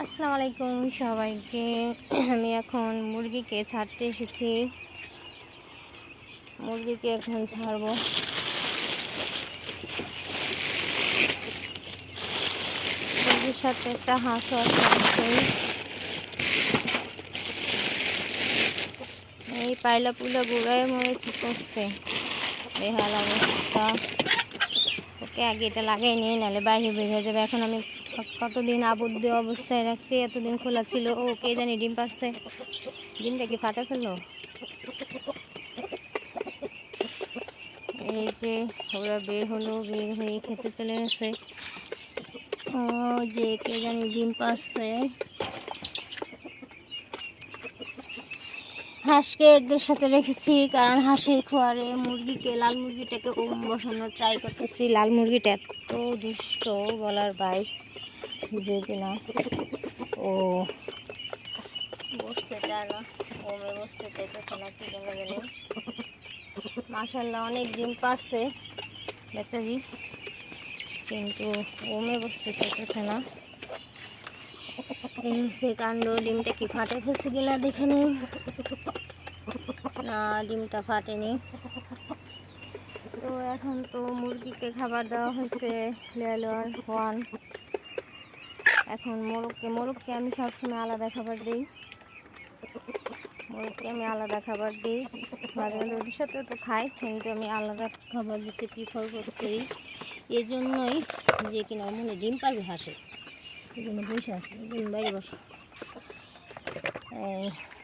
আসসালামু আলাইকুম সবাইকে। আমি এখন মুরগিকে ছাড়তে এসেছি। মুরগিকে এখন ছাড়বো। মুরগির সাথে একটা হাঁসও আছে এই পাইলা পুলা গুড়ায় মরে কি করছে? বেহাল অবস্থা। ওকে আগে এটা লাগাই নিয়ে নাহলে বাইরে বের হয়ে যাবে। এখন আমি কতদিন আবদ্ধ অবস্থায় রাখছি, এতদিন খোলা ছিল, ও কে জানি ডিম পারছে। ডিমটা কি ফাটা ফেলল? এই যে ওরা বের হলো, বের হয়ে খেতে চলে গেছে। ও যে কে জানি ডিম পারছে। হাঁসকে এদের সাথে রেখেছি, কারণ হাঁসের খোয়ারে মুরগিকে, লাল মুরগিটাকে ওম বসানোর ট্রাই করতেছি। লাল মুরগিটা এত দুষ্ট বলার বাইর যে কিনা ও, বসতে চায় না, ওমে বসতে চাইতেছে না, কি জন্য জানি। মাসাল্লাহ অনেক ডিম পারছে, বেচারি। কিন্তু ওমে বসতে চাইতেছে না। কাণ্ড, ডিমটা কি ফাটে ফেলছে কিনা দেখে নিই না, ডিমটা ফাটেনি। তো এখন তো মুরগিকে খাবার দেওয়া হয়েছে লেয়ার ওয়ান এখন মোরগকে মোরগকে আমি সবসময় আলাদা খাবার দিই। মোরগকে আমি আলাদা খাবার দিই। মাঝে মাঝে ওদের সাথে তো খাই কিন্তু আমি আলাদা খাবার দিতে প্রিফার এই জন্যই যে কিনা মনে ডিম পারবে হাসে জন্য বসে আছে জন্য বাইরে বসো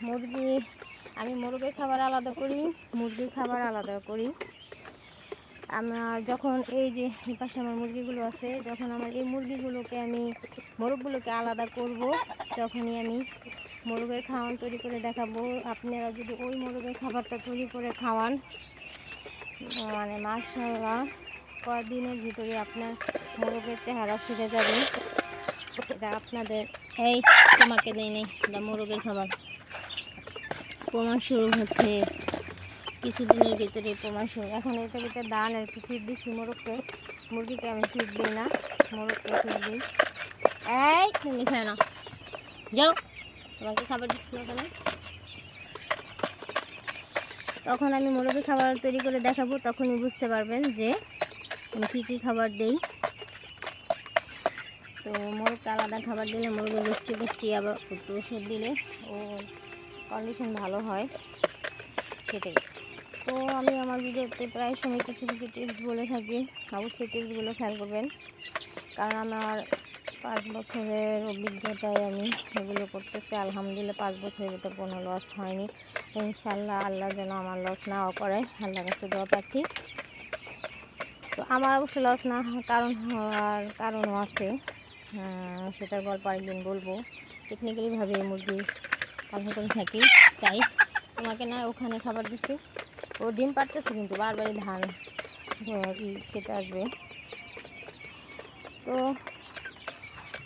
মুরগি আমি মুরগির খাবার আলাদা করি মুরগির খাবার আলাদা করি আমার যখন এই যে পাশে আমার মুরগিগুলো আছে যখন আমার এই মুরগিগুলোকে আমি মোরগগুলোকে আলাদা করব তখনই আমি মোরগের খাওয়ান তৈরি করে দেখাবো আপনারা যদি ওই মোরগের খাবারটা তৈরি করে খাওয়ান মানে মাসাল্লাহ কদিনের ভিতরে আপনার মোরগের চেহারা ফিরে যাবে এটা আপনাদের, এই তোমাকে দেয় নেই, এটা মোরগের খাবার। প্রমাণ শুরু হচ্ছে কিছুদিনের ভিতরে প্রমাণ শুরু। এখন এটা ভিতরে দান আর একটু ফিট দিচ্ছি মোরগকে। মুরগিকে আমি ফিট দিই না, মোরগকে ফিট দিই। এই, তুমি খায় না। যাও, তোমাকে খাবার দিচ্ছি না কেন? তখন আমি মোরগের খাবার তৈরি করে দেখাবো, তখনই বুঝতে পারবেন যে আমি কী কী খাবার দিই। তো মোরগকে আলাদা খাবার দিলে মোরগের মিষ্টি মিষ্টি আবার একটু ওষুধ দিলে ও কন্ডিশন ভালো হয়, সেটাই। তো আমি আমার ভিডিওতে প্রায় সময় কিছু কিছু টিপস বলে থাকি, অবশ্যই টিপসগুলো খেয়াল করবেন। কারণ আমার পাঁচ বছরের অভিজ্ঞতায় আমি এগুলো করতেছি, আলহামদুলিল্লাহ পাঁচ বছরের ভিতরে কোনো লস হয়নি। ইনশাল্লাহ আল্লাহ যেন আমার লস না করে আল্লাহ কাছে দোয়া প্রার্থী। তো আমার অবশ্য লস না কারণ হওয়ার কারণও আছে। সেটার গল্প আরেকদিন বলব। টেকনিক্যালিভাবে মুরগি পালন করে থাকি, তাই তোমাকে না ওখানে খাবার দিছি। ও ডিম পারতেছে কিন্তু বারবারই ধান খেতে আসবে। তো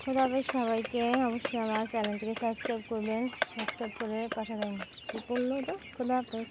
খোদাহাফেজ সবাইকে অবশ্যই আমার চ্যানেলটিকে সাবস্ক্রাইব করবেন সাবস্ক্রাইব করে পাশে দেন কী করল তো খোদাহাফেজ